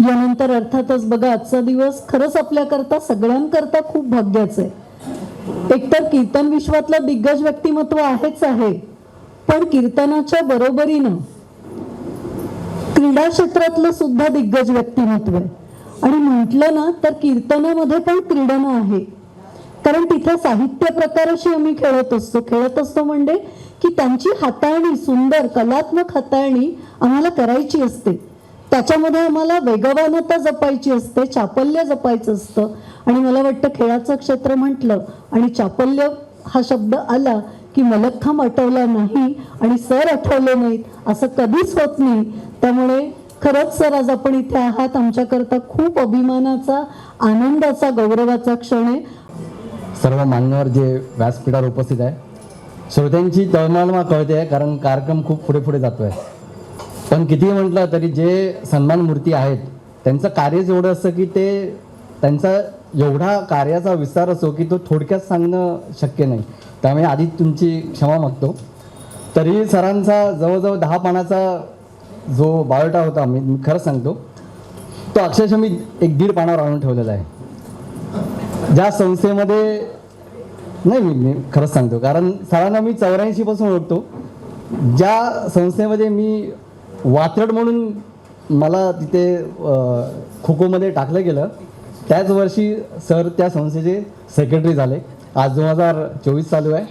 यानंतर अर्थातच बघा आजचा दिवस खरंच आपल्याकरता सगळ्यांकरता खूप भाग्याचं आहे. एकतर कीर्तन विश्वातलं दिग्गज व्यक्तिमत्व आहेच आहे पण कीर्तनाच्या बरोबरीनं क्रीडा क्षेत्रातलं सुद्धा दिग्गज व्यक्तिमत्व आहे. आणि म्हटलं ना तर कीर्तनामध्ये पण क्रीडनं आहे. कारण तिथे साहित्य प्रकाराशी आम्ही खेळत असतो. खेळत असतो म्हणजे की त्यांची हाताळणी सुंदर कलात्मक हाताळणी आम्हाला करायची असते. त्याच्यामध्ये आम्हाला वेगवानता जपायची असते चापल्य जपायचं असतं. आणि मला वाटतं खेळाचं क्षेत्र म्हटलं आणि चापल्य हा शब्द आला की मलखांब आठवला नाही आणि सर आठवले नाहीत असं कधीच होत नाही. त्यामुळे खरंच सर आज आपण इथे आहात. आमच्याकरता खूप अभिमानाचा आनंदाचा गौरवाचा क्षण आहे. सर्व मान्यवर जे व्यासपीठावर उपस्थित आहे श्रोत्यांची तळमळ मा कळते कारण कार्यक्रम खूप पुढे पुढे जातो आहे पण कितीही म्हटलं तरी जे सन्मान मूर्ती आहेत त्यांचं कार्यच एवढं असतं की ते त्यांचा एवढा कार्याचा विस्तार असो की तो थोडक्यात सांगणं शक्य नाही. त्यामुळे आधी तुमची क्षमा मागतो. तरी सरांचा जवळजवळ दहा पानाचा जो बायोटा होता मी मी खरंच सांगतो तो अक्षरशः मी एक दीड पानावर आणून ठेवलेला आहे. ज्या संस्थेमध्ये नाही मी मी खरंच सांगतो कारण सरांना मी चौऱ्याऐंशीपासून ओळखतो. ज्या संस्थेमध्ये मी वात्रट म्हणून मला तिथे खो खोमध्ये टाकलं गेलं. त्याच वर्षी सर त्या संस्थेचे सेक्रेटरी झाले. आज दोन हजार चोवीस चालू आहे.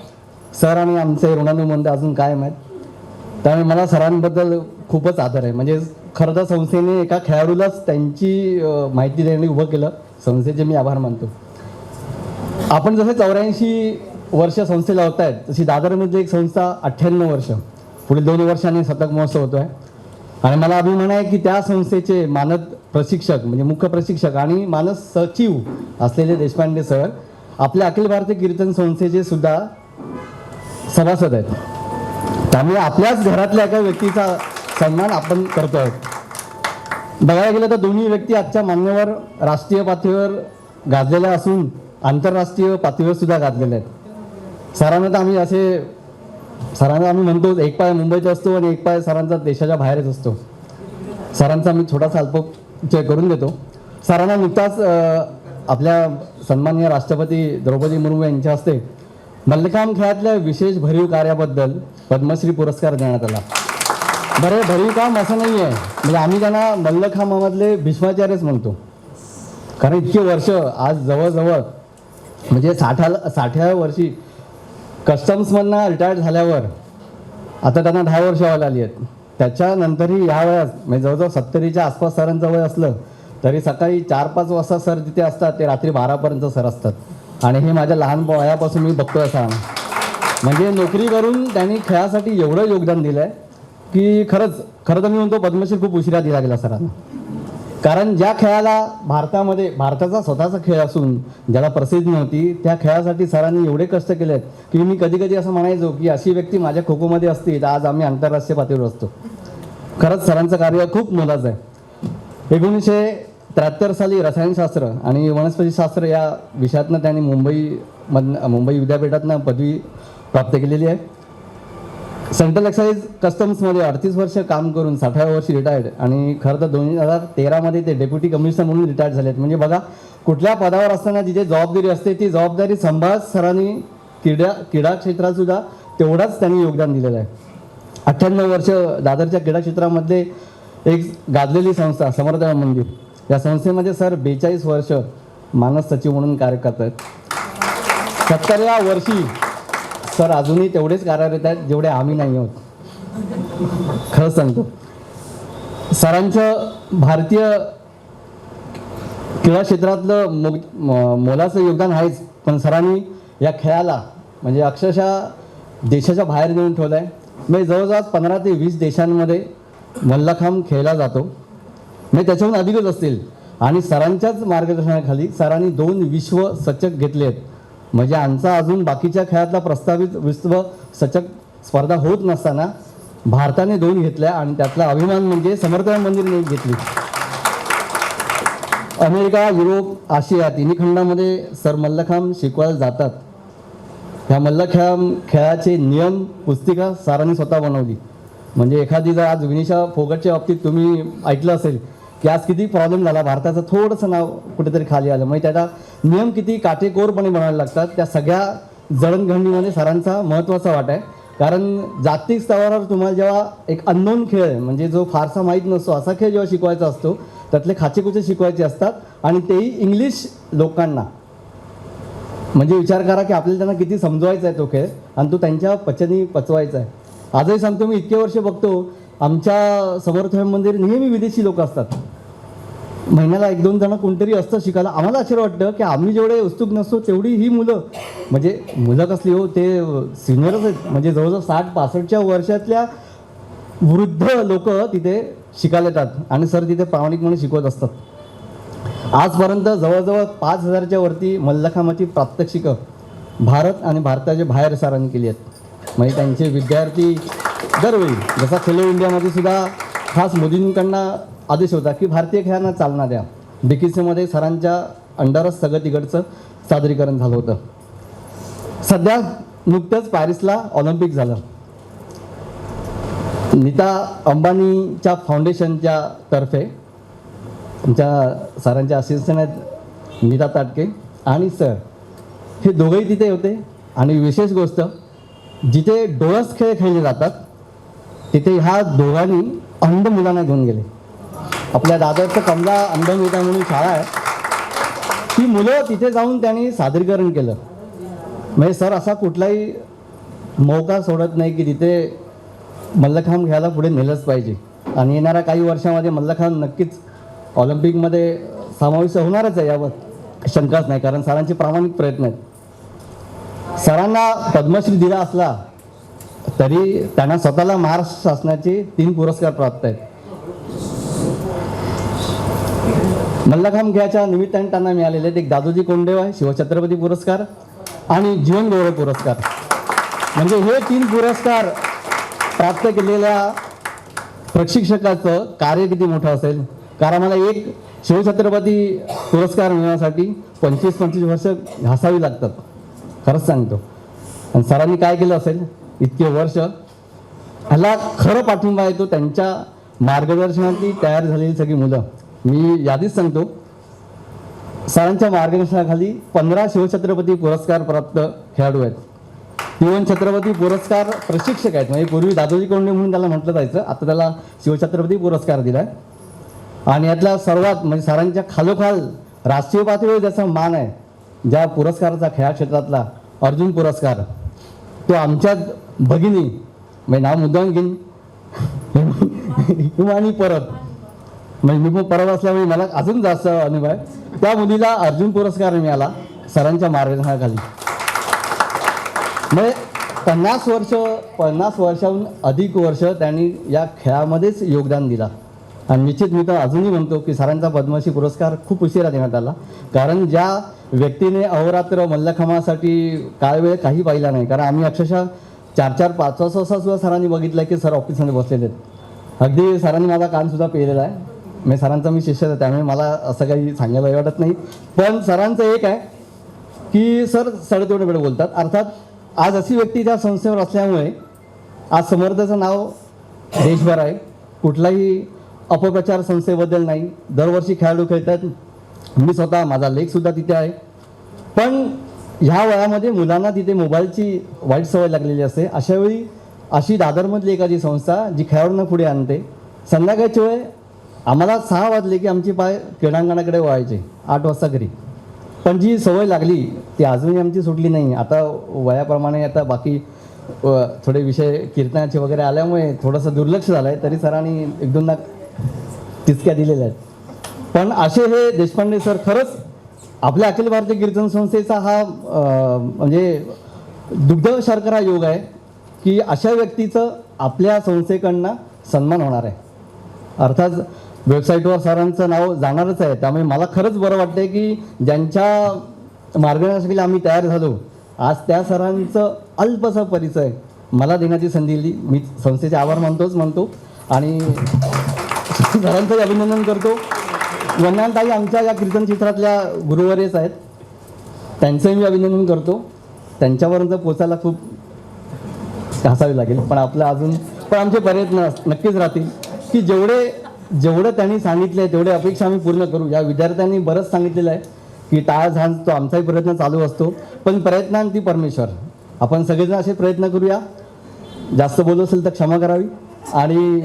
सर आणि आमचे ऋणानुबंध अजून कायम आहेत त्यामुळे मला सरांबद्दल खूपच आदर आहे. म्हणजे खरं तर संस्थेने एका खेळाडूलाच त्यांची माहिती देणे उभं केलं. संस्थेचे मी आभार मानतो. आपण जसे चौऱ्याऐंशी वर्ष संस्थेला होत आहेत तशी दादरमध्ये म्हणजे एक संस्था अठ्ठ्याण्णव वर्ष. पुढील दोन वर्षांनी शतक महोत्सव होतो आहे आणि मला अभिमान आहे की त्या संस्थेचे मानद प्रशिक्षक म्हणजे मुख्य प्रशिक्षक आणि मानस सचिव असलेले देशपांडे सर आपल्या अखिल भारतीय कीर्तन संस्थेचे सुद्धा सभासद आहेत. त्यामुळे आपल्याच घरातल्या एका व्यक्तीचा सन्मान आपण करतो आहोत बघायला गेलं तर दोन्ही व्यक्ती आजच्या मान्यवर राष्ट्रीय पातळीवर गाजलेल्या असून आंतरराष्ट्रीय पातळीवर सुद्धा गाजलेल्या आहेत. सरांना तर आम्ही असे सरांना आम्ही म्हणतो एक पाय मुंबईचा असतो आणि एक पाय सरांचा देशाच्या बाहेरच असतो. सरांचा मी छोटासा अल्पचय करून देतो सरांना नुकताच आपल्या सन्माननीय राष्ट्रपती द्रौपदी मुर्मू यांच्या हस्ते मल्लखांब खेळातल्या विशेष भरीव कार्याबद्दल पद्मश्री पुरस्कार देण्यात आला. बरं भरीव काम असं नाही आहे म्हणजे आम्ही त्यांना मल्लखांबामधले भीष्माचार्यच म्हणतो. कारण इतके वर्ष आज जवळजवळ म्हणजे साठा साठ्या वर्षी कस्टम्समधनं रिटायर्ड झाल्यावर आता त्यांना दहा वर्ष व्हायला आली आहेत. त्याच्यानंतरही ह्या वयात म्हणजे जवळजवळ सत्तरीच्या आसपास सरांचं वय असलं तरी सकाळी चार पाच वाजता सर तिथे असतात ते रात्री बारापर्यंत सर असतात. आणि हे माझ्या लहान वयापासून मी बघतोय सरांना म्हणजे नोकरी करून त्यांनी खेळासाठी एवढं योगदान दिलं आहे की खरंच खरं तर मी म्हणतो पद्मश्री खूप उशिरा दिला गेला सरांना. कारण ज्या खेळाला भारतामध्ये भारताचा स्वतःचा खेळ असून ज्याला प्रसिद्धी नव्हती त्या खेळासाठी सरांनी एवढे कष्ट केले आहेत की मी कधी कधी असं म्हणायचो की अशी व्यक्ती माझ्या खो खोमध्ये असती तर आज आम्ही आंतरराष्ट्रीय पातळीवर असतो. खरंच सरांचं कार्य खूप मोलाचं आहे. एकोणीसशे त्र्याहत्तर साली रसायनशास्त्र आणि वनस्पतीशास्त्र या विषयातनं त्यांनी मुंबईमधनं मुंबई विद्यापीठातनं पदवी प्राप्त केलेली आहे. सेंट्रल एक्साईज कस्टम्समध्ये अडतीस वर्ष काम करून साठाव्या वर्षी रिटायर्ड आणि खरं तर दोन हजार तेरामध्ये ते डेप्युटी कमिशनर म्हणून रिटायर्ड झालेत. म्हणजे बघा कुठल्या पदावर असताना जिथे जबाबदारी असते ती जबाबदारी संभाज सरांनी क्रीडा क्रीडा क्षेत्रातसुद्धा तेवढाच त्यांनी योगदान दिलेलं आहे. अठ्ठ्याण्णव वर्ष दादरच्या क्रीडा क्षेत्रामध्ये एक गाजलेली संस्था समर्थ मंदिर. या संस्थेमध्ये सर बेचाळीस वर्ष मानस सचिव म्हणून कार्य करत आहेत सत्तरव्या वर्षी सर अजूनही तेवढेच कार्यरत आहेत जेवढे आम्ही नाही आहोत. खरं सांगतो. सरांचं भारतीय क्रीडा क्षेत्रातलं मो मोलाचं योगदान आहेच पण सरांनी या खेळाला म्हणजे अक्षरशः देशाच्या बाहेर नेऊन ठेवलं आहे म्हणजे जवळजवळ पंधरा ते वीस देशांमध्ये मल्लखांब खेळला जातो. म्हणजे त्याच्याहून अधिकच असतील. आणि सरांच्याच मार्गदर्शनाखाली सरांनी दोन विश्व सचक घेतले आहेत म्हणजे आमचा अजून बाकीच्या खेळातला प्रस्तावित विश्व सचक स्पर्धा होत नसताना भारताने दोन घेतल्या आणि त्यातला अभिमान म्हणजे समर्थन मंदिरने घेतली. अमेरिका युरोप आशिया तिन्ही खंडामध्ये सर मल्लखांब शिकवायला जातात. ह्या मल्लखांब खेळाचे नियम पुस्तिका सारांनी स्वतः बनवली. म्हणजे एखादी जर आज विनिशा फोगटच्या बाबतीत तुम्ही ऐकलं असेल की आज किती प्रॉब्लेम झाला भारताचं थोडंसं नाव कुठेतरी खाली आलं. म्हणजे त्याला नियम किती काटेकोरपणे बनवायला लागतात त्या सगळ्या जडणघडणीमध्ये सरांचा महत्त्वाचा वाटा आहे. कारण जागतिक स्तरावर तुम्हाला जेव्हा एक अननोन खेळ आहे म्हणजे जो फारसा माहीत नसतो असा खेळ जेव्हा शिकवायचा असतो त्यातले खाचेकुचे शिकवायचे असतात आणि तेही इंग्लिश लोकांना. म्हणजे विचार करा की आपल्याला त्यांना किती समजवायचा आहे तो खेळ आणि तो त्यांच्या पचनी पचवायचा आहे. आजही सांगतो मी इतके वर्ष बघतो आमच्या समर्थ मंदिर नेहमी विदेशी लोक असतात. महिन्याला एक दोन जण कोणतरी असतं शिकायला. आम्हाला आश्चर्य वाटतं की आम्ही जेवढे उत्सुक नसतो तेवढी ही मुलं म्हणजे मुलं कसली हो ते सिनियरच आहेत. म्हणजे जवळजवळ साठ पासष्टच्या वर्षातल्या वृद्ध लोक तिथे शिकायला येतात. आणि सर तिथे प्रामाणिक म्हणून शिकवत असतात. आजपर्यंत जवळजवळ पाच हजारच्या वरती मल्लखामाची प्रात्यक्षिकं भारत आणि भारताच्या बाहेर सरांनी केली आहेत. म्हणजे त्यांचे विद्यार्थी दरवेळी जसा खेलो इंडियामध्ये सुद्धा खास मोदींकडनं आदेश होता की भारतीय खेळांना चालना द्या. बीकेसीमध्ये सरांच्या अंडरच सगळं तिकडचं सादरीकरण झालं होतं. सध्या नुकतंच पॅरिसला ऑलिम्पिक झालं. नीता अंबानीच्या फाउंडेशनच्या तर्फे आमच्या सरांच्या असिस्टंट आहेत नीता ताटके आणि सर हे दोघंही तिथे होते. आणि विशेष गोष्ट जिथे डोळस खेळ खेळले जातात तिथे ह्या दोघांनी अंध मुलांना घेऊन गेले. आपल्या दादरचं कमला अंध म्हणून शाळा आहे. ती मुलं तिथे जाऊन त्यांनी सादरीकरण केलं. म्हणजे सर असा कुठलाही मौका सोडत नाही की तिथे मल्लखांब घ्यायला पुढे नेलंच पाहिजे. आणि येणाऱ्या काही वर्षामध्ये मल्लखांब नक्कीच ऑलिम्पिकमध्ये समाविष्ट होणारच आहे यावर शंकाच नाही कारण सरांचे प्रामाणिक प्रयत्न आहेत. सरांना पद्मश्री दिला असला तरी त्यांना स्वतःला महाराष्ट्र शासनाचे तीन पुरस्कार प्राप्त आहेत. मल्लखांब खेळाच्या निमित्ताने त्यांना मिळालेले आहेत एक दादोजी कोंडेव आहे शिवछत्रपती पुरस्कार आणि जीवन गौरव पुरस्कार. म्हणजे हे तीन पुरस्कार प्राप्त केलेल्या प्रशिक्षकाचं कार्य किती मोठं असेल? कारण मला एक शिवछत्रपती पुरस्कार मिळवण्यासाठी पंचवीस पंचवीस वर्ष घासावी लागतात. खरंच सांगतो. आणि सरांनी काय केलं असेल? इतके वर्ष. ह्याला खरं पाठिंबा येतो त्यांच्या मार्गदर्शनाची तयार झालेली सगळी मुलं. मी यादीच सांगतो सरांच्या मार्गदर्शनाखाली पंधरा शिवछत्रपती पुरस्कार प्राप्त खेळाडू आहेत. जीवन छत्रपती पुरस्कार प्रशिक्षक आहेत. म्हणजे पूर्वी दादोजी कोंडे म्हणून त्याला म्हटलं जायचं. आता त्याला शिवछत्रपती पुरस्कार दिलाय. आणि यातला सर्वात म्हणजे सरांच्या खालोखाल राष्ट्रीय पातळीवर ज्याचा मान आहे ज्या पुरस्काराचा खेळा क्षेत्रातला अर्जुन पुरस्कार तो आमच्याच भगिनी म्हणजे नाव मुद्दाम घेईन. हिमानी परत म्हणजे मी पण परत असल्यामुळे मला अजून जास्त अनुभव आहे त्या मुलीला अर्जुन पुरस्कार मिळाला सरांच्या मार्गदर्शनाखाली. म्हणजे पन्नास वर्ष पन्नास वर्षाहून अधिक वर्ष त्यांनी या खेळामध्येच योगदान दिला. आणि निश्चित मी तर अजूनही म्हणतो की सरांचा पद्मश्री पुरस्कार खूप उशिरा देण्यात आला. कारण ज्या व्यक्तीने अहोरात्र मल्लखमासाठी काळ वेळ काही पाहिला नाही कारण आम्ही अक्षरशः चार चार पाच पाच वाजता सुद्धा सरांनी बघितलं की सर ऑफिसमध्ये बसलेले आहेत. अगदी सरांनी माझा कानसुद्धा पेरलेला पेलेला आहे. मी सरांचा मी शिष्य आहे त्यामुळे मला असं काही सांगायला वाटत नाही. पण सरांचं एक आहे की सर सड वेळ बोलतात. अर्थात आज अशी व्यक्ती त्या संस्थेवर असल्यामुळे आज समर्थचं नाव देशभर आहे. कुठलाही अपप्रचार संस्थेबद्दल नाही. दरवर्षी खेळाडू खेळतात. मी स्वतः माझा लेखसुद्धा तिथे आहे. पण ह्या वयामध्ये मुलांना तिथे मोबाईलची वाईट सवय लागलेली असते. अशावेळी अशी दादरमधली एखादी संस्था जी खेळाडूंना पुढे आणते संध्याकाळची वेळ आम्हाला सहा वाजले की आमची पाय क्रीडांगणाकडे वळायचे आठ वाजता घरी. पण जी सवय लागली ती अजूनही आमची सुटली नाही. आता वयाप्रमाणे आता बाकी थोडे विषय कीर्तनाचे वगैरे आल्यामुळे थोडंसं दुर्लक्ष झालं आहे तरी सरांनी एक दोनदा तितक्या दिलेल्या आहेत. पण असे हे देशपांडे सर खरंच आपल्या अखिल भारतीय कीर्तन संस्थेचा हा म्हणजे दुग्ध शर्करा योग आहे की अशा व्यक्तीचं आपल्या संस्थेकडनं सन्मान होणार आहे. अर्थात वेबसाईटवर सरांचं नाव जाणारच आहे. त्यामुळे मला खरंच बरं वाटतंय की ज्यांच्या मार्गदर्शनासाठी आम्ही तयार झालो आज त्या सरांचं अल्पसा परिचय मला देण्याची संधी दिली. मी संस्थेचे आभार मानतोच म्हणतो. आणि सरांचंही अभिनंदन करतो. वंदनाताई आमच्या या कीर्तन चित्रातल्या गुरुवरेच आहेत. त्यांचंही मी अभिनंदन करतो. त्यांच्यापर्यंत पोचायला खूप घासावे लागेल पण आपलं अजून पण आमचे प्रयत्न नक्कीच राहतील की जेवढे जेवढं त्यांनी सांगितलं आहे तेवढे अपेक्षा आम्ही पूर्ण करू. या विद्यार्थ्यांनी बरंच सांगितलेलं आहे की टाळ झान तो आमचाही प्रयत्न चालू असतो. पण प्रयत्नांती परमेश्वर. आपण सगळेजण असे प्रयत्न करूया. जास्त बोलू असेल तर क्षमा करावी. आणि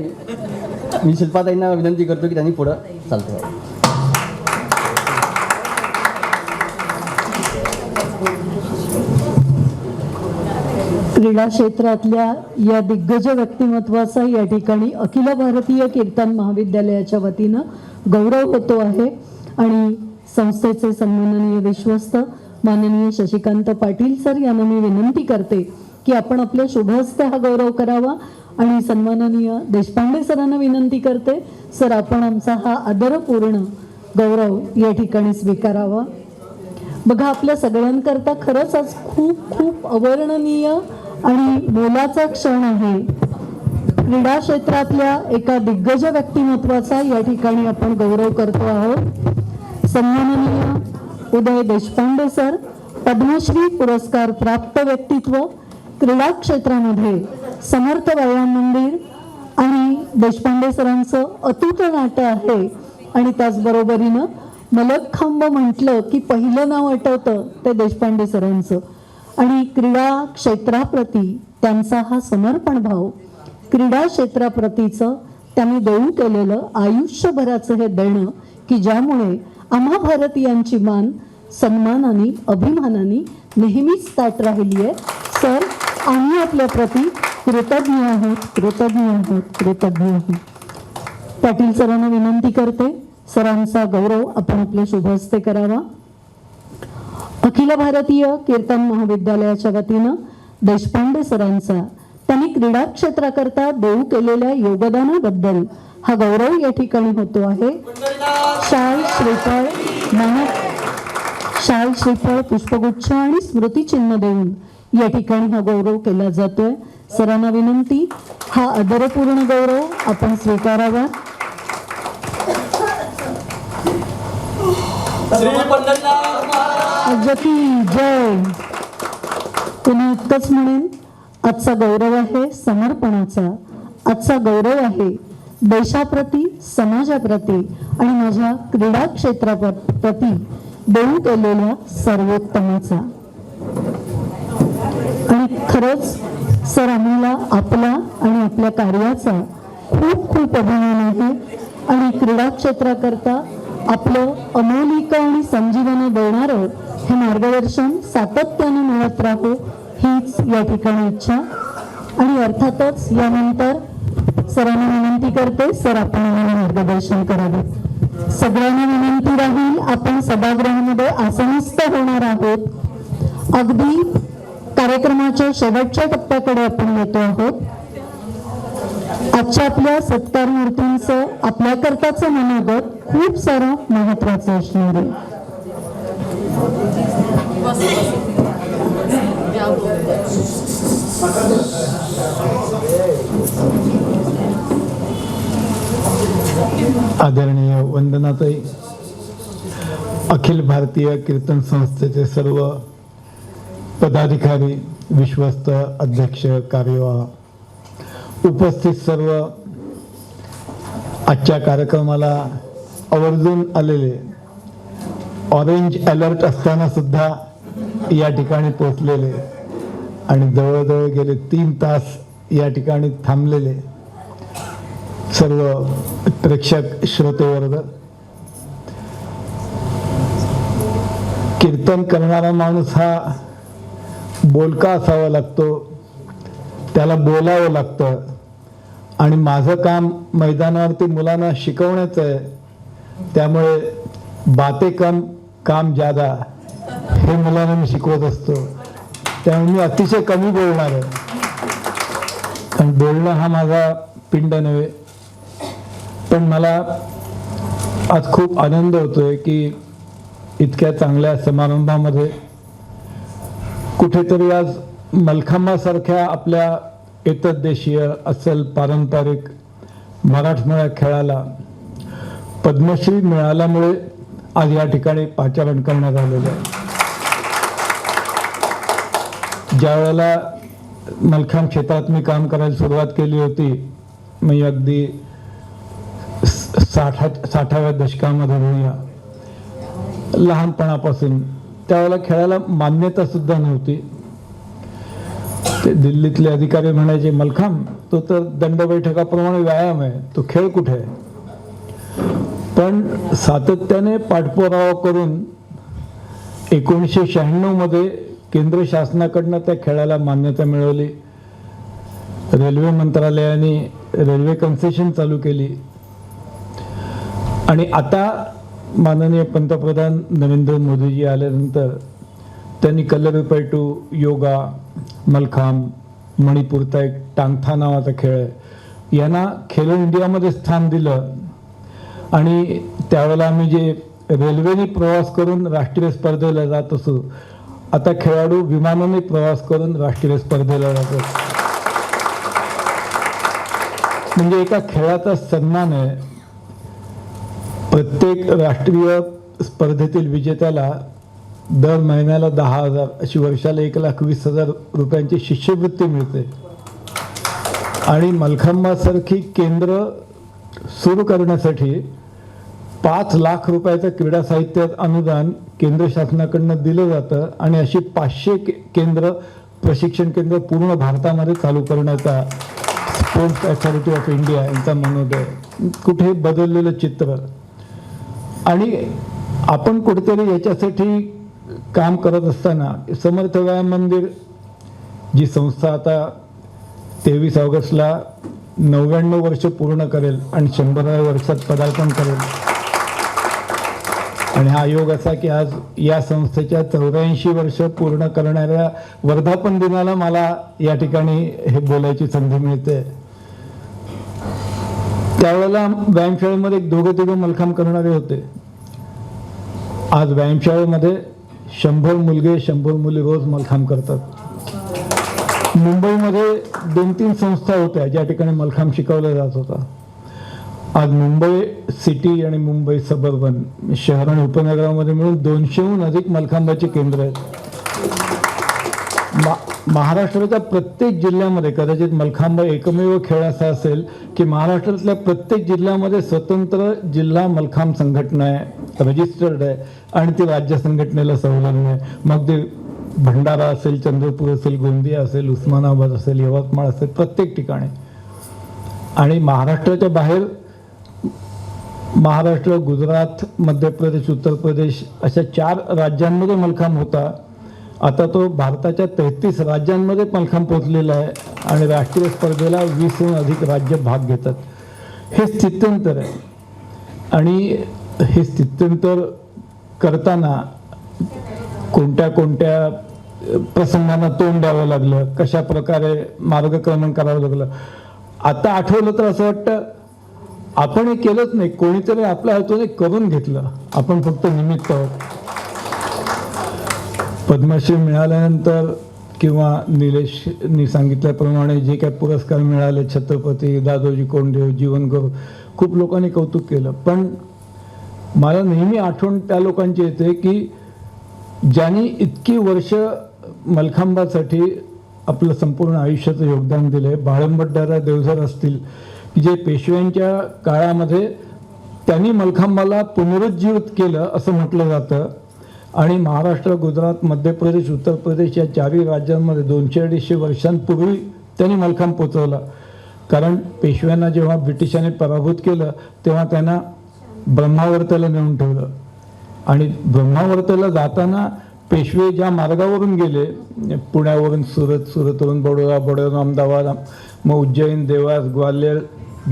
मी शिल्पाताईंना विनंती करतो की त्यांनी पुढं चालतो. क्रीडा क्षेत्रातल्या या दिग्गज व्यक्तिमत्वाचा या ठिकाणी अखिल भारतीय कीर्तन महाविद्यालयाच्या वतीनं गौरव होतो आहे आणि संस्थेचे सन्माननीय विश्वस्त माननीय शशिकांत पाटील सर यांना मी विनंती करते की आपण आपल्या शुभहस्ते हा गौरव करावा. आणि सन्माननीय देशपांडे सरांना विनंती करते सर आपण आमचा हा आदरपूर्ण गौरव या ठिकाणी स्वीकारावा. बघा आपल्या सगळ्यांकरता खरंच आज खूप खूप अवर्णनीय आणि मोलाचा क्षण आहे. क्रीडा क्षेत्रातल्या एका दिग्गज व्यक्तिमत्वाचा या ठिकाणी आपण गौरव करतो आहोत. सन्माननीय उदय देशपांडे सर पद्मश्री पुरस्कार प्राप्त व्यक्तित्व क्रीडा क्षेत्रामध्ये समर्थ व्यायाम मंदिर आणि देशपांडे सरांचं अतूट नाटं आहे. आणि त्याचबरोबरीनं मलकखांब म्हटलं की पहिलं नाव आठवतं ते देशपांडे सरांचं. आणि क्रीडा क्षेत्राप्रती त्यांचा हा समर्पण भाव क्रीडा क्षेत्राप्रतीचं त्यांनी देऊ केलेलं आयुष्यभराचं हे देणं की ज्यामुळे आम्हा भारतीयांची मान सन्मानाने अभिमानाने नेहमीच ताट राहिली आहे सर आम्ही आपल्या प्रती कृतज्ञ आहोत कृतज्ञ आहोत कृतज्ञ आहोत पाटील सरांना विनंती करते सरांचा गौरव आपण आपल्या शुभ हस्ते करावा. अखिल भारतीय कीर्तन महाविद्यालयाच्या वतीनं देशपांडे सरांचा त्यांनी क्रीडा क्षेत्राकरता देऊ केलेल्या योगदानाबद्दल हा गौरव या ठिकाणी होतो आहे. शाल श्रीफळ मान शाल श्रीफळ पुष्पगुच्छ आणि स्मृतिचिन्ह देऊन या ठिकाणी हा गौरव केला जातोय. सरांना विनंती हा आदरपूर्ण गौरव आपण स्वीकारावा. जकी जय. तुम्ही इतकंच म्हणेन आजचा गौरव आहे समर्पणाचा. आजचा गौरव आहे देशाप्रती समाजाप्रती आणि माझ्या क्रीडा क्षेत्राप्रती देऊ केलेल्या सर्वोत्तमाचा. आणि खरंच सर आम्हाला आपला आणि आपल्या कार्याचा खूप खूप अभिमान आहे. आणि क्रीडा क्षेत्राकरता आपलं अमोलिक आणि संजीवनी देणारं हे मार्गदर्शन सातत्याने मिळत राहो हीच या ठिकाणी इच्छा. आणि अर्थातच यानंतर सरांना विनंती करते सर आपण आम्हाला मार्गदर्शन करावे. सगळ्यांना विनंती राहील आपण सभागृहामध्ये आसनस्थ होणार आहोत. अगदी कार्यक्रमाच्या शेवटच्या टप्प्याकडे आपण येतो आहोत. आजच्या आपल्या सत्कार मूर्तींचं आपल्याकरताचं मनोगत खूप सारं महत्वाचं असणार आहे. आदरणीय वंदनाताई अखिल भारतीय कीर्तन संस्थेचे सर्व पदाधिकारी विश्वस्त अध्यक्ष कार्यवाह. उपस्थित सर्व आजच्या कार्यक्रमाला आवर्जून आलेले ऑरेंज अलर्ट असताना सुद्धा या ठिकाणी पोचलेले आणि जवळजवळ गेले तीन तास या ठिकाणी थांबलेले सर्व प्रेक्षक श्रोतेवर्ग कीर्तन करणारा माणूस हा बोलका असावा लागतो त्याला बोलावं लागतं. आणि माझं काम मैदानावरती मुलांना शिकवण्याचं आहे. त्यामुळे बाते कम काम जादा हे मुलांना मी शिकवत असतो. त्यामुळे मी अतिशय कमी बोलणार आहे. आणि बोलणं हा माझा पिंड नव्हे. पण मला आज खूप आनंद होतोय की इतक्या चांगल्या समारंभामध्ये कुठेतरी आज मलखांबासारख्या आपल्या देशीय असल पारंपरिक मराठमोळ्या खेळाला पद्मश्री मिळाल्यामुळे आज या ठिकाणी पाचारण करण्यात आलेलं आहे. ज्या वेळेला मलखांब क्षेत्रात मी काम करायला सुरुवात केली होती मी अगदी साठा साठाव्या दशकामध्ये होऊया लहानपणापासून त्यावेळेला खेळायला मान्यता सुद्धा नव्हती. ते दिल्लीतले अधिकारी म्हणायचे मलखाम तो तर दंड बैठकाप्रमाणे व्यायाम आहे. तो खेळ कुठे आहे? पण सातत्याने पाठपुरावा करून एकोणीसशे शहाण्णवमध्ये केंद्र शासनाकडनं त्या खेळाला मान्यता मिळवली. रेल्वे मंत्रालयाने रेल्वे कन्सेशन चालू केली. आणि आता माननीय पंतप्रधान नरेंद्र मोदीजी आल्यानंतर त्यांनी कल्लरीपैटू योगा मलखांब मणिपूरचा एक टांगथा नावाचा खेळ आहे. यांना खेलो इंडियामध्ये स्थान दिलं आणि त्यावेळेला आम्ही जे रेल्वेने प्रवास करून राष्ट्रीय स्पर्धेला जात असू आता खेळाडू विमानाने प्रवास करून राष्ट्रीय स्पर्धेला जातो म्हणजे एका खेळाचा सन्मान आहे. प्रत्येक राष्ट्रीय स्पर्धेतील विजेत्याला दर महिन्याला दहा हजार अशी वर्षाला एक लाख वीस हजार रुपयांची शिष्यवृत्ती मिळते. आणि मलखांबासारखी केंद्र सुरू करण्यासाठी पाच लाख रुपयाचं क्रीडा साहित्य अनुदान केंद्र शासनाकडनं दिलं जातं आणि अशी पाचशे के- केंद्र प्रशिक्षण केंद्र पूर्ण भारतामध्ये चालू करण्याचा स्पोर्ट्स अथॉरिटी ऑफ इंडिया यांचा मनोदय. कुठे बदललेलं चित्र? आणि आपण कुठेतरी याच्यासाठी काम करत असताना समर्थ व्यायाम मंदिर जी संस्था आता तेवीस ऑगस्टला नव्याण्णव वर्ष पूर्ण करेल आणि शंभराव्या वर्षात पदार्पण करेल. आणि हा योग असा की आज या संस्थेच्या चौऱ्याऐंशी वर्ष पूर्ण करणाऱ्या वर्धापन दिनाला मला या ठिकाणी हे बोलायची संधी मिळते. त्यावेळेला व्यायामशाळेमध्ये एक दोघे तिघे मलखांब करणारे होते. आज व्यायामशाळेमध्ये शंभर मुलगे शंभर मुली रोज मलखांब करतात. मुंबईमध्ये दोन तीन संस्था होत्या ज्या ठिकाणी मलखांब शिकवला जात होता. आज मुंबई सिटी आणि मुंबई सबर्बन शहर आणि उपनगरामध्ये मिळून दोनशेहून अधिक मलखांबाची केंद्र आहेत. महाराष्ट्राच्या प्रत्येक जिल्ह्यामध्ये कदाचित मलखांब एकमेव खेळ असा असेल की महाराष्ट्रातल्या प्रत्येक जिल्ह्यामध्ये स्वतंत्र जिल्हा मलखांब संघटना आहे रजिस्टर्ड आहे आणि ती राज्य संघटनेला संलग्न आहे. मग ते भंडारा असेल चंद्रपूर असेल गोंदिया असेल उस्मानाबाद असेल यवतमाळ असेल प्रत्येक ठिकाणी. आणि महाराष्ट्राच्या बाहेर महाराष्ट्र गुजरात मध्य प्रदेश उत्तर प्रदेश अशा चार राज्यांमध्ये मलखांब होता. आता तो भारताच्या तेहतीस राज्यांमध्ये मलखांब पोचलेला आहे आणि राष्ट्रीय स्पर्धेला वीसहून अधिक राज्य भाग घेतात. हे स्थित्यंतर आहे. आणि हे स्थित्यंतर करताना कोणत्या कोणत्या प्रसंगांना तोंड द्यावं लागलं? कशा प्रकारे मार्गक्रमण करावं लागलं? आता आठवलं तर असं वाटतं आपण हे केलंच नाही. कोणीतरी आपल्या हातून करून घेतलं. आपण फक्त निमित्त आहोत. पद्मश्री मिळाल्यानंतर किंवा निलेशनी सांगितल्याप्रमाणे जे काही पुरस्कार मिळाले छत्रपती दादोजी कोंडदेव जीवनगौरव खूप लोकांनी कौतुक केलं. पण मला नेहमी आठवण त्या लोकांची येते की ज्यांनी इतकी वर्ष मलखांबासाठी आपलं संपूर्ण आयुष्याचं योगदान दिलं आहे बाळंबड्डारा देवझर असतील की जे पेशव्यांच्या काळामध्ये त्यांनी मलखांबाला पुनरुज्जीवित केलं असं म्हटलं जातं. आणि महाराष्ट्र गुजरात मध्य प्रदेश उत्तर प्रदेश या चारही राज्यांमध्ये दोनशे अडीचशे वर्षांपूर्वी त्यांनी मलखांब पोचवला. कारण पेशव्यांना जेव्हा ब्रिटिशांनी पराभूत केलं तेव्हा त्यांना ब्रह्मावर्ताला नेऊन ठेवलं. आणि ब्रह्मावर्ताला जाताना पेशवे ज्या मार्गावरून गेले पुण्यावरून सुरत सुरतवरून बडोदा बडोदा अहमदाबाद मग उज्जैन देवास ग्वाल्हेर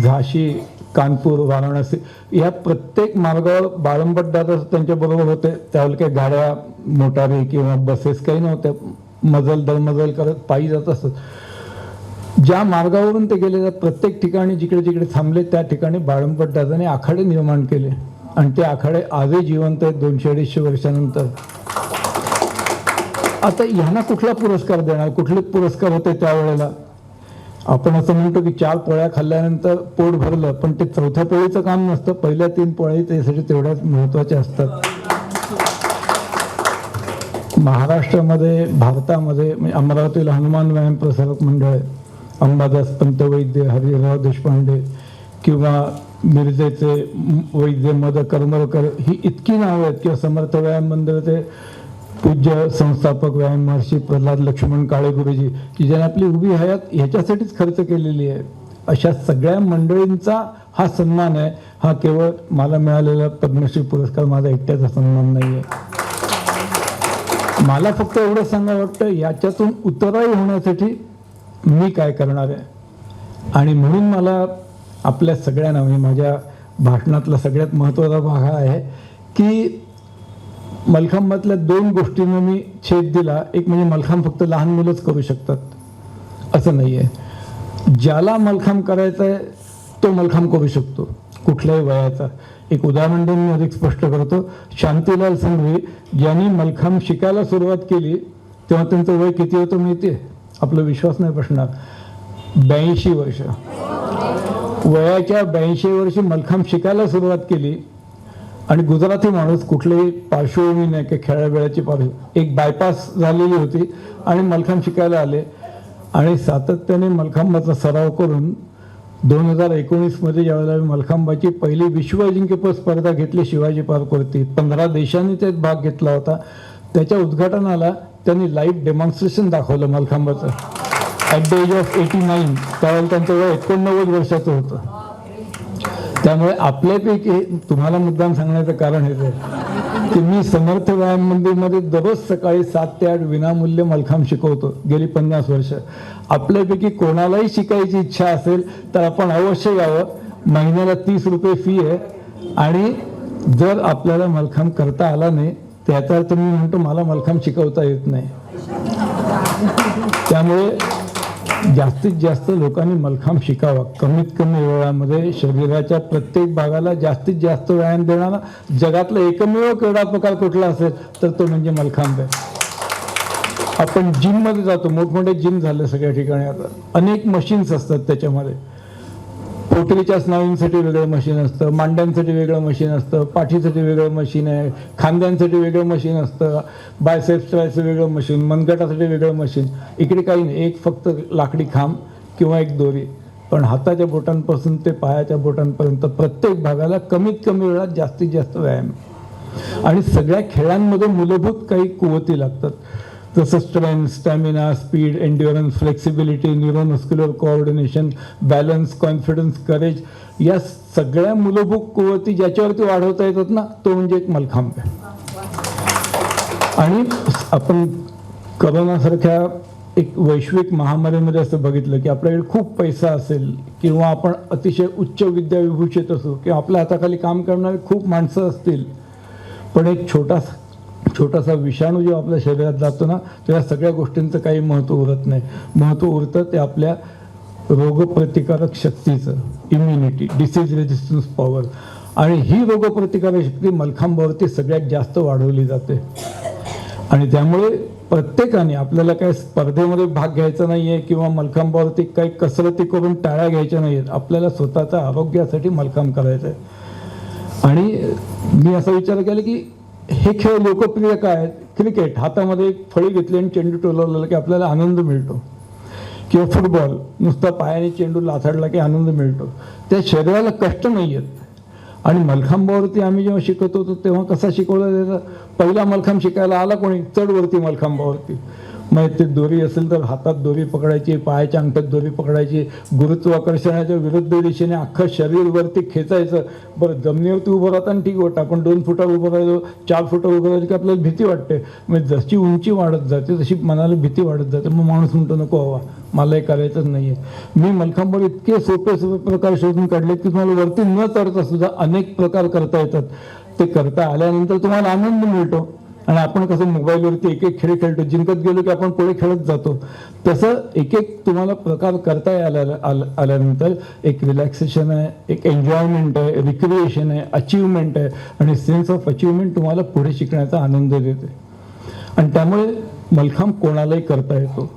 झाशी कानपूर वाराणसी या प्रत्येक मार्गावर बाळंबटदार त्यांच्याबरोबर होते. त्यावेळेला काही गाड्या मोटारी किंवा बसेस काही नव्हत्या. मजल दरमजल करत पायी जात असत. ज्या मार्गावरून ते गेले त्या प्रत्येक ठिकाणी जिकडे जिकडे थांबले त्या ठिकाणी बाळंबट दादाने आखाडे निर्माण केले. आणि ते आखाडे आजही जिवंत आहेत दोनशे अडीचशे वर्षानंतर. आता ह्यांना कुठला पुरस्कार देणार? कुठले पुरस्कार होते त्यावेळेला? आपण असं म्हणतो की चार पोळ्या खाल्ल्यानंतर पोट भरलं पण ते चौथ्या पोळीचं काम नसतं. पहिल्या तीन पोळ्या त्यासाठी तेवढ्याच महत्त्वाच्या असतात. महाराष्ट्रामध्ये भारतामध्ये म्हणजे अमरावतीला हनुमान व्यायाम प्रसारक मंडळ आहे अंबादास पंतवैद्य हरिराव देशपांडे किंवा मिरजेचे वैद्य मद करमरकर ही इतकी नावं आहेत किंवा समर्थ व्यायाम मंदिराचे पूज्य संस्थापक व्यायाम महर्षी प्रल्हाद लक्ष्मण काळे गुरुजी की ज्याने आपली उभी हयात ह्याच्यासाठीच खर्च केलेली आहे. अशा सगळ्या मंडळींचा हा सन्मान आहे. हा केवळ मला मिळालेला पद्मश्री पुरस्कार माझा एकट्याचा सन्मान नाही आहे मला फक्त एवढं सांगा वाटतं याच्यातून उतराई होण्यासाठी मी काय करणार आहे? आणि म्हणून मला आपल्या सगळ्यांना म्हणजे माझ्या भाषणातला सगळ्यात महत्त्वाचा भाग हा आहे की मलखांबातल्या दोन गोष्टींना मी छेद दिला. एक म्हणजे मलखांब फक्त लहान मुलंच करू शकतात. असं नाही आहे ज्याला मलखांब करायचा आहे तो मलखांब करू शकतो. कुठल्याही वयाचा. एक उदाहरण देऊन मी अधिक स्पष्ट करतो. शांतीलाल संघवी ज्यांनी मलखांब शिकायला सुरुवात केली तेव्हा त्यांचं वय किती होतं माहिती आपला विश्वास नाही बसणार. ब्याऐंशी वर्ष. वयाच्या ब्याऐंशी वर्षी मलखांब शिकायला सुरुवात केली. आणि गुजराती माणूस कुठलेही पार्श्वभूमी नाही की खेळावेळाची पार्श्व एक बायपास झालेली होती आणि मलखांब शिकायला आले. आणि सातत्याने मलखांबाचा सराव करून दोन हजार एकोणीसमध्ये ज्यावेळेला मलखांबाची पहिली विश्व अजिंक्यपद स्पर्धा घेतली शिवाजी पार्कवरती पंधरा देशांनी त्यात भाग घेतला होता. त्याच्या उद्घाटनाला त्यांनी लाईव्ह डेमॉन्स्ट्रेशन दाखवलं मलखांबाचं. At the age of eighty nine त्यावेळेला त्यांचं वय एकोणनव्वद वर्षाचं होतं. त्यामुळे आपल्यापैकी तुम्हाला मुद्दाम सांगण्याचं कारण हेच आहे की मी समर्थ व्यायाम मंदिरमध्ये दररोज सकाळी सात ते आठ विनामूल्य मलखांब शिकवतो गेली पन्नास वर्ष. आपल्यापैकी कोणालाही शिकायची इच्छा असेल तर आपण अवश्य यावं. महिन्याला तीस रुपये फी आहे. आणि जर आपल्याला मलखांब करता आला नाही त्याचा अर्थ मी म्हणतो मला मलखांब शिकवता येत नाही. त्यामुळे जास्तीत जास्त लोकांनी मलखांब शिकावा. कमीत कमी वेळामध्ये शरीराच्या प्रत्येक भागाला जास्तीत जास्त व्यायाम देणारा जगातला एकमेव क्रीडा प्रकार कुठला असेल तर तो म्हणजे मलखांब आहे. आपण जिममध्ये जातो. मोठमोठे जिम झाले सगळ्या ठिकाणी आता. अनेक मशीन्स असतात त्याच्यामध्ये. पोटरीच्या स्नायूंसाठी वेगळं मशीन असतं मांड्यांसाठी वेगळं मशीन असतं पाठीसाठी वेगळं मशीन आहे खांद्यांसाठी वेगळं मशीन असतं बायसेप्सचं वेगळं मशीन मनगटासाठी वेगळं मशीन. इकडे काही नाही एक फक्त लाकडी खांब किंवा एक दोरी. पण हाताच्या बोटांपासून ते पायाच्या बोटांपर्यंत प्रत्येक भागाला कमीत कमी वेळात जास्तीत जास्त व्यायाम. आणि सगळ्या खेळांमध्ये मूलभूत काही कुवती लागतात. जसं strength stamina speed endurance flexibility neuromuscular coordination balance confidence courage या सगळ्या मूलभूत कुवती ज्याच्यावरती वाढवता येतात ना तो म्हणजे एक मलखांब आहे. आणि आपण करोनासारख्या एक वैश्विक महामारीमध्ये असं बघितलं की आपल्याकडे खूप पैसा असेल किंवा आपण अतिशय उच्च विद्याविभूषित असू किंवा आपल्या हाताखाली काम करणारे खूप माणसं असतील पण एक छोटासा छोटासा विषाणू जेव्हा आपल्या शरीरात जातो ना तेव्हा सगळ्या गोष्टींचं काही महत्त्व उरत नाही. महत्त्व उरतं ते आपल्या रोगप्रतिकारक शक्तीचं इम्युनिटी डिसीज रेजिस्टन्स पॉवर आणि ही रोगप्रतिकारक शक्ती मलखांबावरती सगळ्यात जास्त वाढवली जाते. आणि त्यामुळे प्रत्येकाने आपल्याला काही स्पर्धेमध्ये भाग घ्यायचा नाही आहे किंवा मलखांबावरती काही कसरती करून टाळ्या घ्यायच्या नाही आहेत आपल्याला स्वतःच्या आरोग्यासाठी मलखांब करायचं आहे आणि मी असा विचार केला की हे खेळ लोकप्रिय काय आहेत? क्रिकेट. हातामध्ये एक फळी घेतली आणि चेंडू टोलवलेला की आपल्याला आनंद मिळतो. किंवा फुटबॉल. नुसता पायाने चेंडू लाथाडला की आनंद मिळतो. त्या शरीराला कष्ट नाही आहेत. आणि मलखांबावरती आम्ही जेव्हा शिकत होतो तेव्हा कसा शिकवला जायचा? पहिला मलखांब शिकायला आला कोणी? चढवरती मलखांबावरती मग ते दोरी असेल तर हातात दोरी पकडायची पायाच्या अंगठ्यात दोरी पकडायची. गुरुत्वाकर्षणाच्या विरुद्ध दिशेने अख्खं शरीर वरती खेचायचं. बरं जमिनीवरती उभं राहताना ठीक वाटतं. आपण दोन फुटावर उभं राहिलो चार फुटावर उभं राहिलो की आपल्याला भीती वाटते. म्हणजे जशी उंची वाढत जाते तशी मनाला भीती वाढत जाते. मग माणूस म्हणतो नको हवा मला हे करायचंच आहे मी मलखांबर इतके सोपे सोपे प्रकार शोधून काढले की तुम्हाला वरती न चढता सुद्धा अनेक प्रकार करता येतात. ते करता आल्यानंतर तुम्हाला आनंद मिळतो. आणि आपण कसं मोबाईलवरती एक एक खेळ खेळतो. जिंकत गेलो की आपण पुढे खेळत जातो. तसं एक एक तुम्हाला प्रकार करता आल्या आल्यानंतर एक रिलॅक्सेशन आहे एक एन्जॉयमेंट आहे रिक्रिएशन आहे अचिव्हमेंट आहे आणि सेन्स ऑफ अचिव्हमेंट तुम्हाला पुढे शिकण्याचा आनंद देते. आणि त्यामुळे मलखांब कोणालाही करता येतो.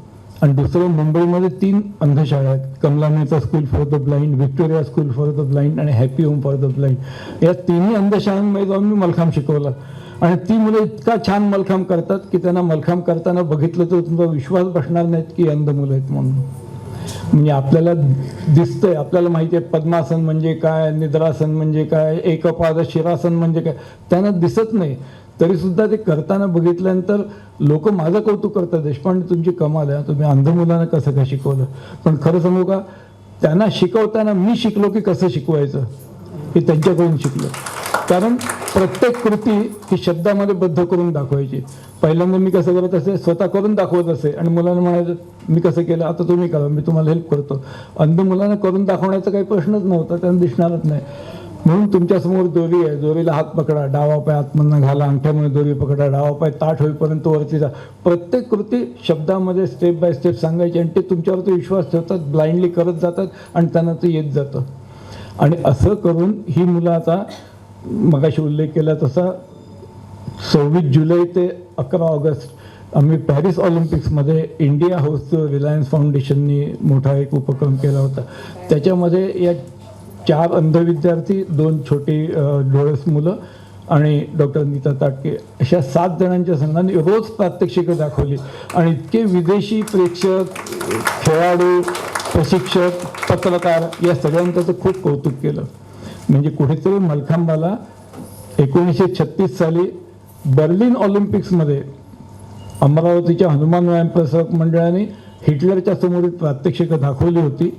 आणि दुसरं मुंबईमध्ये तीन अंधशाळा आहेत. Kamala Mehta school for the blind Victoria school for the blind आणि happy home for the blind या तिन्ही अंधशाळांमध्ये जाऊन मी मलखांब शिकवला. आणि ती मुलं इतका छान मलखांब करतात की त्यांना मलखांब करताना बघितलं तर तुमचा विश्वास बसणार नाहीत की अंध मुलं आहेत म्हणून. म्हणजे आपल्याला दिसतंय आपल्याला माहिती आहे पद्मासन म्हणजे काय निद्रासन म्हणजे काय एकपाद शिरासन म्हणजे काय. त्यांना दिसत नाही. तरीसुद्धा ते करताना बघितल्यानंतर लोक माझं कौतुक करतात. देशपांडे तुमची कमाल आहे. तुम्ही अंध मुलांना कसं काय शिकवलं? पण खरं सांगू का त्यांना शिकवताना मी शिकलो की कसं शिकवायचं? हे त्यांच्याकडून शिकलो. कारण प्रत्येक कृती ही शब्दामध्ये बद्ध करून दाखवायची. पहिल्यांदा मी कसं करत असे स्वतः करून दाखवत असे. आणि मुलांना म्हणायचं मी कसं केलं? आता तुम्ही करा. मी तुम्हाला हेल्प करतो. अंध मुलांना करून दाखवण्याचा काही प्रश्नच नव्हता. त्यांना दिसणारच नाही. म्हणून तुमच्यासमोर दोरी आहे. दोरीला हात पकडा डावा पाय आतमधनं घाला अंगठ्यामुळे दोरी पकडा डावा पाय ताठ होईपर्यंत वरती जा. प्रत्येक कृती शब्दामध्ये स्टेप बाय स्टेप सांगायची आणि ते तुमच्यावरती विश्वास ठेवतात ब्लाइंडली करत जातात आणि त्यांना ते येत जातं. आणि असं करून ही मुलं आता मगाशी उल्लेख केला तसा सव्वीस जुलै ते अकरा ऑगस्ट आम्ही पॅरिस ऑलिम्पिक्समध्ये इंडिया हाऊसचं रिलायन्स फाउंडेशननी मोठा एक उपक्रम केला होता. त्याच्यामध्ये या चार अंध विद्यार्थी दोन छोटी डोळस मुलं आणि डॉक्टर नीता ताटके अशा सात जणांच्या संघाने रोज प्रात्यक्षिकं दाखवली. आणि इतके विदेशी प्रेक्षक खेळाडू प्रशिक्षक पत्रकार या सगळ्यांचं खूप कौतुक केलं. म्हणजे कुठेतरी मलखांबाला एकोणीसशे छत्तीस साली बर्लिन ऑलिम्पिक्समध्ये अमरावतीच्या हनुमान व्यायाम प्रसारक मंडळाने हिटलरच्या समोरील प्रात्यक्षिकं दाखवली होती.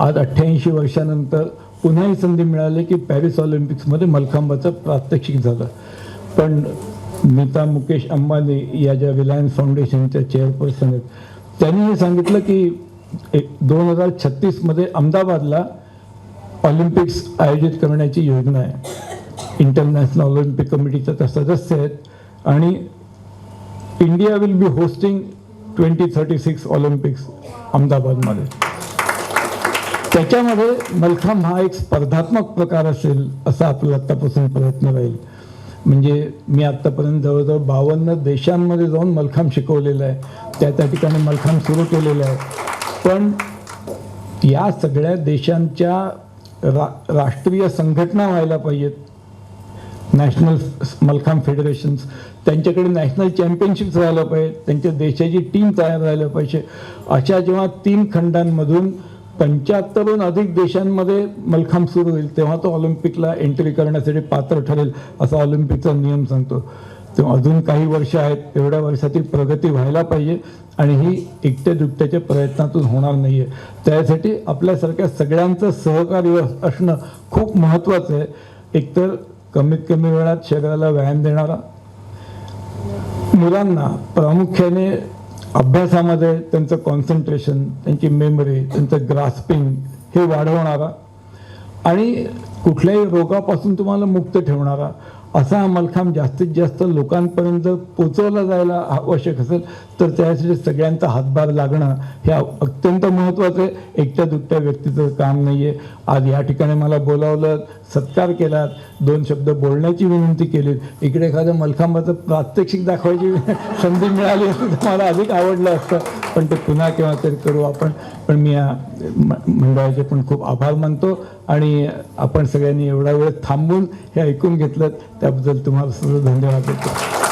आज अठ्ठ्याऐंशी वर्षानंतर पुन्हा ही संधी मिळाली की पॅरिस ऑलिम्पिक्समध्ये मलखांबाचं प्रात्यक्षिक झालं. पण नीता मुकेश अंबानी या ज्या रिलायन्स फाउंडेशनच्या चेअरपर्सन आहेत त्यांनी हे सांगितलं की एक दोन हजार छत्तीसमध्ये अहमदाबादला ऑलिम्पिक्स आयोजित करण्याची योजना आहे. इंटरनॅशनल ऑलिम्पिक कमिटीचा त्या सदस्य आहेत आणि India will be hosting twenty thirty six Olympics अहमदाबादमध्ये. त्याच्यामध्ये मलखांब हा एक स्पर्धात्मक प्रकार असेल असा आपला आत्तापासून प्रयत्न राहील. म्हणजे मी आत्तापर्यंत जवळजवळ बावन्न देशांमध्ये जाऊन मलखांब शिकवलेलं आहे. त्या त्या ठिकाणी मलखांब सुरू केलेलं आहे. पण या सगळ्या देशांच्या रा राष्ट्रीय संघटना व्हायला पाहिजेत. National mallakhamb federations. त्यांच्याकडे नॅशनल चॅम्पियनशिप्स व्हायला पाहिजे त्यांच्या देशाची टीम तयार व्हायला पाहिजे. अशा जेव्हा तीन खंडांमधून पंच्याहत्तरहून अधिक देशांमध्ये मलखांब सुरू होईल. तेव्हा तो ऑलिम्पिकला एंट्री करण्यासाठी पात्र ठरेल असा ऑलिम्पिकचा नियम सांगतो. तेव्हा अजून काही वर्ष आहेत एवढ्या वर्षातील प्रगती व्हायला पाहिजे आणि ही एकट्या दुकट्याच्या प्रयत्नातून होणार नाही आहे त्यासाठी आपल्यासारख्या सगळ्यांचं सहकार्य असणं खूप महत्त्वाचं आहे. एकतर कमीत कमी वेळात शरीराला व्यायाम देणारा मुलांना प्रामुख्याने अभ्यासामध्ये त्यांचं कॉन्सन्ट्रेशन त्यांची मेमरी त्यांचं ग्रास्पिंग हे वाढवणारा आणि कुठल्याही रोगापासून तुम्हाला मुक्त ठेवणारा असा हा मलखांब जास्तीत जास्त लोकांपर्यंत पोचवला जायला आवश्यक असेल तर त्यासाठी सगळ्यांचा हातभार लागणं हे अत्यंत महत्त्वाचं आहे. एकट्या दुकट्या व्यक्तीचं काम नाही आहे आज या ठिकाणी मला बोलावलं सत्कार केलात दोन शब्द बोलण्याची विनंती केली इकडे एखादं मलखांबाचं प्रात्यक्षिक दाखवायची संधी मिळाली असती तर मला अधिक आवडलं असतं. पण ते पुन्हा केव्हा तरी करू आपण. पण मी या मंडळाचे पण खूप आभार मानतो आणि आपण सगळ्यांनी एवढा वेळ थांबून हे ऐकून घेतलं त्याबद्दल तुम्हाला सर्व धन्यवाद देतो.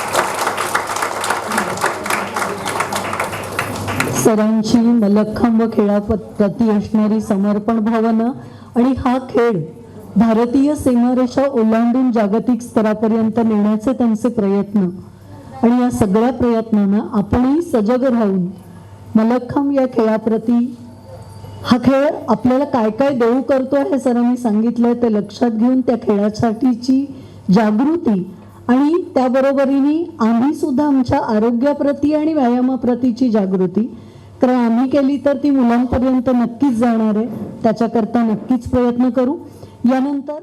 सरांची मलखांब खेळाप्रती असणारी समर्पण भावना आणि हा खेळ भारतीय सीमारेषा ओलांडून जागतिक स्तरापर्यंत नेण्याचे त्यांचे प्रयत्न. आणि या सगळ्या प्रयत्नांना आपणही सजग राहून मलखांब या खेळाप्रती हा खेळ आपल्याला काय काय देऊ करतो हे सरांनी सांगितलंय ते लक्षात घेऊन त्या खेळासाठीची जागृती आणि त्याबरोबरीने आम्ही सुद्धा आमच्या आरोग्याप्रती आणि व्यायामाप्रतीची जागृती तर आम्ही केली तर ती मुलांपर्यंत नक्कीच जाणार आहे. त्याच्याकरता नक्कीच प्रयत्न करू. यानंतर